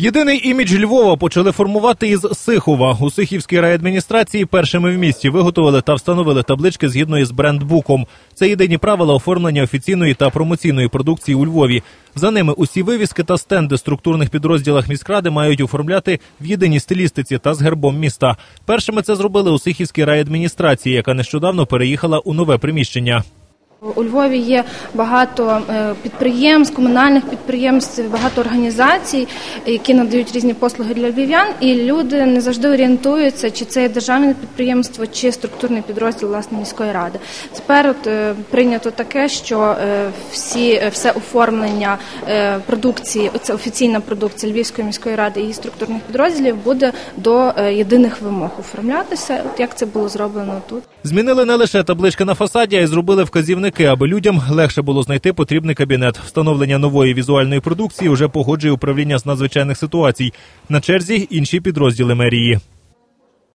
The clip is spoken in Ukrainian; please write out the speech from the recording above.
Єдиний імідж Львова почали формувати із Сихова. У Сихівській райадміністрації першими в місті виготовили та встановили таблички згідно із брендбуком. Це єдині правила оформлення офіційної та промоційної продукції у Львові. За ними усі вивіски та стенди структурних підрозділах міськради мають оформляти в єдиній стилістиці та з гербом міста. Першими це зробили у Сихівській райадміністрації, яка нещодавно переїхала у нове приміщення. У Львові є багато е, підприємств, комунальних підприємств, багато організацій, які надають різні послуги для львів'ян, і люди не завжди орієнтуються, чи це є державне підприємство, чи структурний підрозділ власне міської ради. Тепер от е, прийнято таке, що е, всі все оформлення продукції, це офіційна продукція Львівської міської ради і структурних підрозділів буде до єдиних вимог оформлятися, от як це було зроблено тут. Змінили не лише таблички на фасаді, а й зробили вказівники, аби людям легше було знайти потрібний кабінет. Встановлення нової візуальної продукції вже погоджує управління з надзвичайних ситуацій. На черзі інші підрозділи мерії.